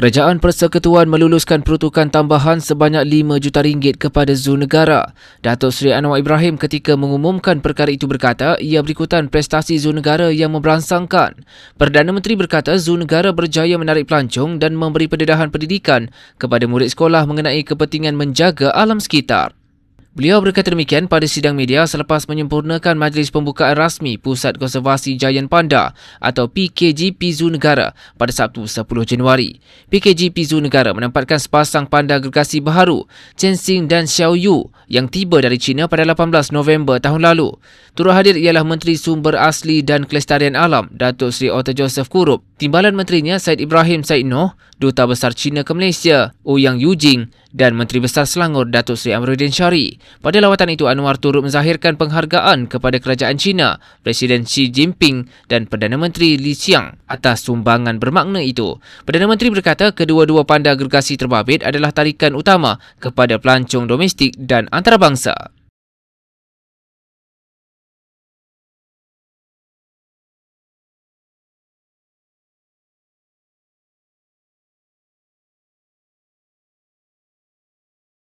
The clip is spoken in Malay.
Kerajaan Persekutuan meluluskan peruntukan tambahan sebanyak 5 juta ringgit kepada Zoo Negara. Datuk Seri Anwar Ibrahim ketika mengumumkan perkara itu berkata ia berikutan prestasi Zoo Negara yang memberangsangkan. Perdana Menteri berkata Zoo Negara berjaya menarik pelancong dan memberi pendedahan pendidikan kepada murid sekolah mengenai kepentingan menjaga alam sekitar. Beliau berkata demikian pada sidang media selepas menyempurnakan majlis pembukaan rasmi Pusat Konservasi Giant Panda atau PKGP Zoo Negara pada Sabtu 10 Januari. PKGP Zoo Negara menempatkan sepasang panda gergasi baharu, Chensing dan Xiaoyu yang tiba dari China pada 18 November tahun lalu. Turut hadir ialah Menteri Sumber Asli dan Kelestarian Alam, Datuk Seri Otto Joseph Kurup, Timbalan Menterinya Said Ibrahim Said Noh, Duta Besar China ke Malaysia, Ouyang Yujing dan Menteri Besar Selangor Datuk Seri Amruddin Syari. Pada lawatan itu, Anwar turut menzahirkan penghargaan kepada kerajaan China, Presiden Xi Jinping dan Perdana Menteri Li Qiang atas sumbangan bermakna itu. Perdana Menteri berkata kedua-dua panda gergasi terbabit adalah tarikan utama kepada pelancong domestik dan antarabangsa.